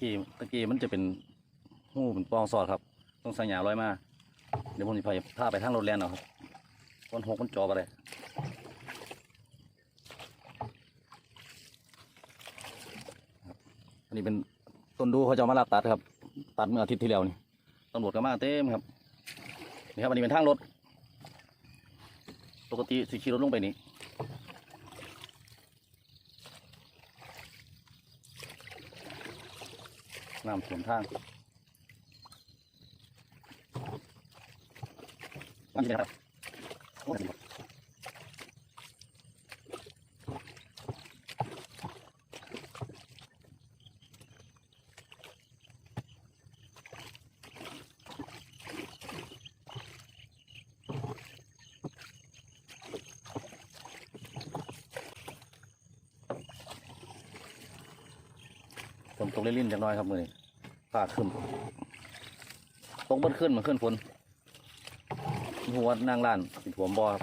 กี้ตะกี้มันจะเป็นหูเป็นปองสอดครับ ต้องใส่หยาร้อยมาเดี๋ยวผมจะพาพาไปทางรถแลนเอาครับต้นหกมันจอไปเลยอันนี้เป็นต้นดูเขาจะมาลาตัดครับ ตัดเมื่ออาทิตย์ที่แล้วนี่ตำรวจก็มาเต็มครับนี่ครับอันนี้เป็นทางรถปกติสิขี่รถลงไปนี่ น้ำท่วมทางมันจะครับ นตกเล่นๆจังน้อยครับมือนี้ฟ้าขึ้นตกเบิดขึ้นมาขึ้นฝนหัวนั่งลานสิถ่วบอครับ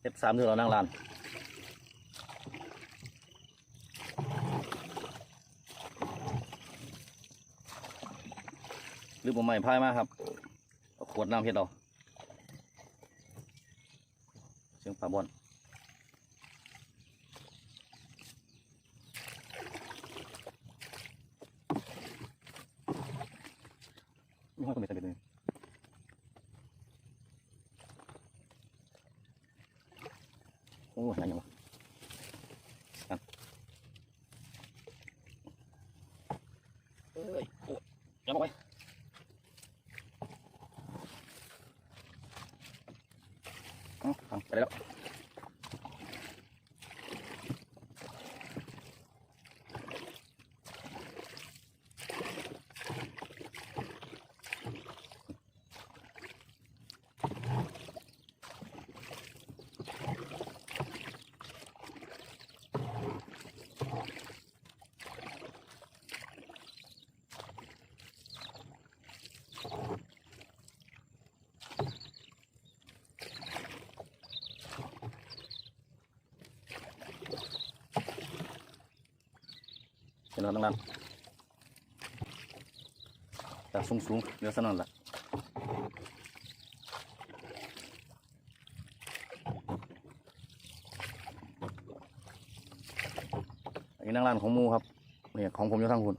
เฮ็ดสามเดือนเรานั่งลานหรือผมใหม่พายมากครับขวดน้ำเฮ็ดเอาเสียงปลาบอน นี่ห้อยก็ไม่สำเร็จเลยโอ้ย ยังยังวะกันเอ้องเอาไปเอาฟังไปได้แล้วเห็นแล้วตั้งนั้นแต่สูงสูงๆเรือสนั่นแหละอันนี้นั่งร้านของมูครับเนี่ยของผมอยู่ทางคุณ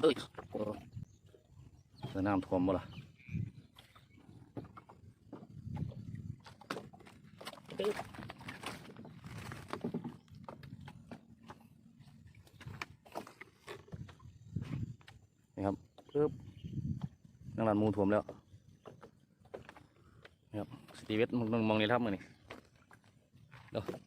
เอ้ยโอ้เสื อน้ำท่วมบ่ล่ะนี่ครับปึ๊บนั่งร้านมูท่วมแล้วนี่ครับสตีเวสมองมองนี่ครับมือนี่เดี๋ยว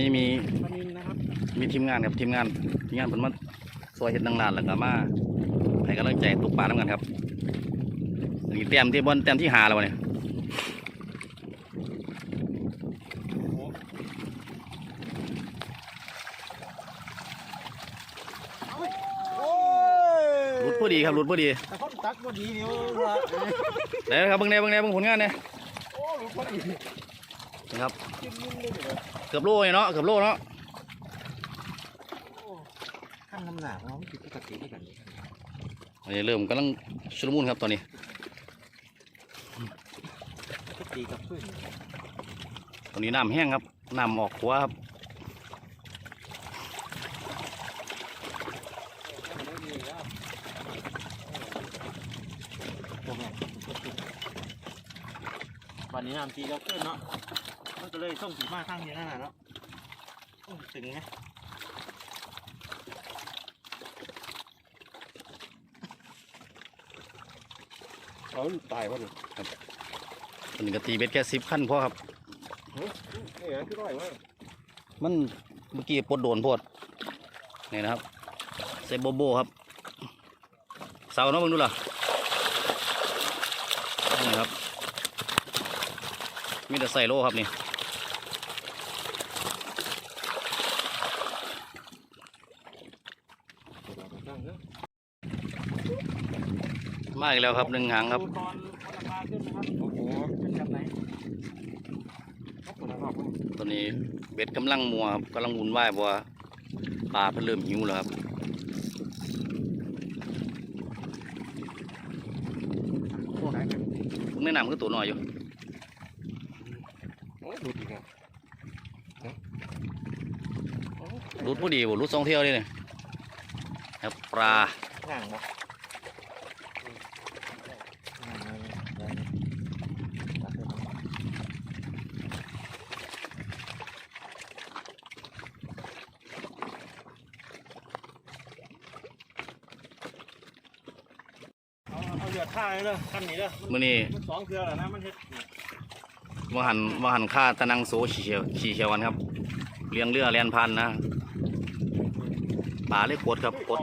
นนี้มีปนินนะครับมีทีมงานครับทีมงานทีมงานผมมาซอยเห็ดตั้งนานแล้วก็มาให้กำลังใจตกปลาน้ำกันครับอันนี้เตรียมที่บนเตรียมที่หาแล้ววะเนี่ยโอ้ยรุดพอดีครับรุดพอดีแต่คนตักพอดีนี่ว่าไหนครับเบิ่งแหน่เบิ่งแหน่เบิ่งผลงานเนี่ยโอ้หลุดพอดี นะครับกินนิ่มเลยเนี่ยเกือบโลเลยเนาะ เกือบโลเนาะโอ้ขั้นน้ำหนักมันผิดปกติที่กันอันนี้เริ่มกำลังชุลมุนครับตอนนี้ปกติกับเพื่อนตอนนี้น้ำแห้งครับ น้ำออกขัวครับวันนี้น้ำตีกับเพื่อนเนาะ มันก็เลยส่งสีมาข้างนี้นั่นแหละเนาะถึงไงเอาตายวะเนี่ยมันก็ตีเบ็ดแค่สิบขั้นพ่อครับเฮ้ยะคือร้อยวะมันเมื่อกี้ปลดโดนพอดนี่นะครับใส่โบโบครับ เสาเนาะมึงดูล่ะนี่ครับ มีแต่ใส่โลครับนี่ มาอีกแล้วครับหนึ่งหางครับดูตอนราคาขึ้นนะครับโอ้โหเป็นแบบไหนครับคนละรอบครับตอนนี้เบ็ดกำลังมัวครับกำลังวุ่นวายเพราะว่าปลาเพิ่นเริ่มหิวแล้วครับ โอ้ไหนกันพวกแนะนำก็ตัวน้อยอยู่ โอ้ดูดีนะเนาะโอ้รุดพอดีบ่รุดสองเที่ยวเลยเนี่ย ครับปลาห่างบ่ห่างเลยเอาเอาเหยื่อท่าเลยเด้อขั้นนี้เด้อมื้อนี้มันสองเครือแล้วนะมันเฮ็ดนี่ว่าหันว่าหันค่าตะนังโซขี่เชียวขี่เชียวกันครับ เลี้ยงเรือเลียนพันนะ ปลาเลยกดครับกด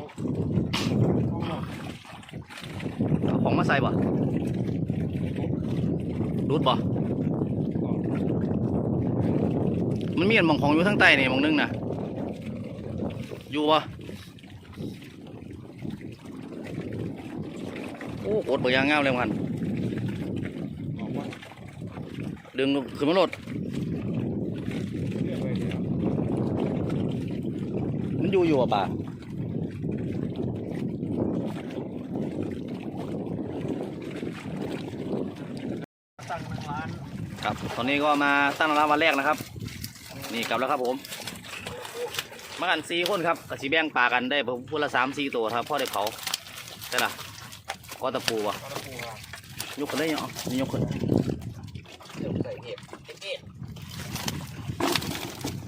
เอาของมาใส่บ่รุดบ่มันมีอันมองของอยู่ทั้งใต้นี่มองนึงน่ะอยู่บ่โอ้กดเบ่ยางเงาเลยมันดึงขึ้นมาโหลด เรียกไว้เดี๋ยว มันอยู่อยู่อะป่าตั้งร้านครับ ตอนนี้ก็มาตั้งร้านวันแรกนะครับ นี่กลับแล้วครับผม มากันสี่คนครับกับสีแบงปลากันได้ผมพูดละสามสี่ตัวครับพ่อได้เผาได้ละก็ตะปูวะปลาตะปูอะยกขึ้นได้ยังอ๋อยกขึ้นเดี๋ยวใส่เห็ดเห็ด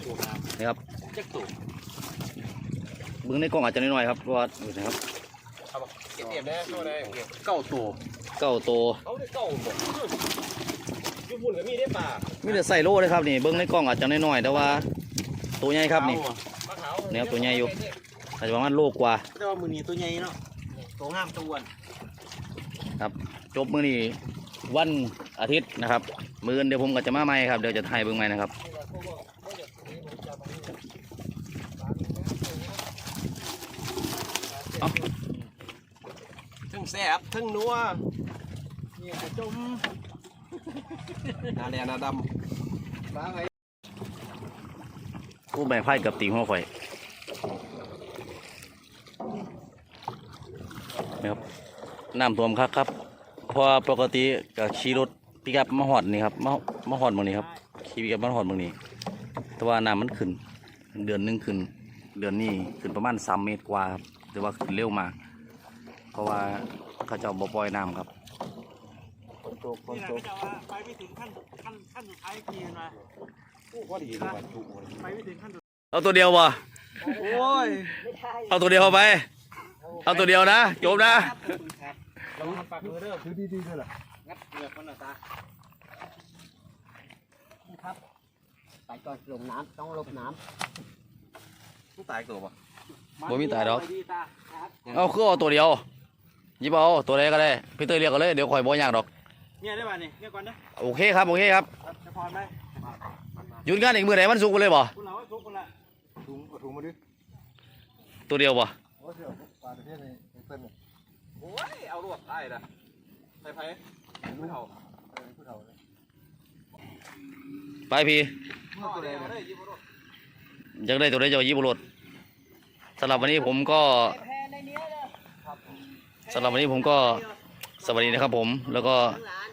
ตัวน้นี่ครับำจักตัวเบึงในกล้องอาจจะน้อยๆครับเพราะว่าดูนะครับเอาบ่เห็ดเห็ดนะเข้าได้เก้าตัวเก้าตัวเขาได้เก้าตัวญี่ปุ่นก็มีได้ป่ามีแต่ใส่โล่เลยครับนี่เบิ้งในกล้องอาจจะน้อยๆแต่ว่า ตัวใหญ่ครับนี่ปลาขาวเนี่ยตัวใหญ่อยู่อาจจะประมาณโลกว่าแต่ว่ามือนี้ตัวใหญ่เนาะตัวงามตัวอ้วนจบมื้อนี้วันอาทิตย์นะครับ มื้ออื่นเดี๋ยวผมก็จะมาใหม่ครับเดี๋ยวจะถ่ายเบิ่งใหม่นะครับ เอ้า ทั้งแซ่บทั้งนัวเนี่กระจมนาแดงนาดำปลาไงผู้แบ่งไพ่กับตีหัวข่อยนะครับน้ำท่วมคักครับเพราะปกติก็ขี่รถปิกับมาหอดนี่ครับมามาหอดหมองนี้ครับขี่ปิกับมาหอดหมองนี้ แต่ว่าน้ำมันขึ้น เดือนหนึงขึ้น เดือนนี้ขึ้นประมาณสามเมตรกว่าครับแต่ว่าขึ้นเร็วมากเพราะว่า เขาเจ้าบ่ปล่อยน้ำครับคนโตคนนี่แหละโตก็จะว่าไปไม่ถึงขั้นขั้นขั้นสุดท้ายทีนะพอดีเลยว่ะจุกเลยไปไม่ถึงขั้นสุดเอาตัวเดียววะโอ้ยเอาตัวเดียวเข้าไป เอาตัวเดียวนะจบนะเราทำปากมือเด้อถือดีๆด้วยล่ะงัดเหงือกมันน่ะตาไปก่อนลงน้ำต้องลบน้ผู้ตายตัวปะบ่มีตายดอก ไปดีตาครับเอาคือเอาตัวเดียว หยิบเอาตัวใดก็ได้พี่เตยเรียกกันเลยเดี๋ยวข่อยบ่ยากดอกเนี่ยได้ป่ะนี่เนี่ยก่อนนะโอเคครับโอเคครับจะพรไหมหยุดงานอีกมือไหนมันสุกร์เลยบ่คุณเราว่าทุกคนละถุงเอาถุงมาดิตัวเดียวบ่โอ้เดี๋ยวปลาประเภทนี้เพิ่นโอ้ยเอาลวกได้ละใส่ไผ่ผู้เฒ่าเออผู้เฒ่าเลยไปพี่เมื่อตัวใดเนี่ย อยากได้ตัวใดจะเอาหยิบเอารถสำหรับวันนี้ผมก็ำแพ้ในนี้เลย สำหรับวันนี้ผมก็สวัสดีนะครับผมแล้วก็ทั้งร้าน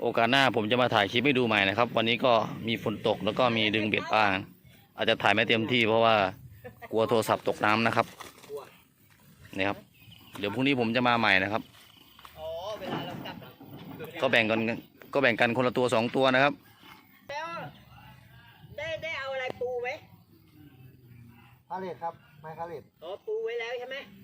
โอกาสหน้าผมจะมาถ่ายคลิปให้ดูใหม่นะครับ วันนี้ก็มีฝนตกแล้วก็มีดึงเบ็ดบ้าง อาจจะถ่ายไม่เต็มที่เพราะว่ากลัวโทรศัพท์ตกน้ำนะครับนี่ครับ เดี๋ยวพรุ่งนี้ผมจะมาใหม่นะครับอ๋อเวลาเรากลับก็แบ่งกันก็แบ่งกันคนละตัวสองตัวนะครับแล้วได้ได้เอาอะไรปูไหมคาเลตครับไม้คาเลตอ๋อปูไว้แล้วใช่ไหมค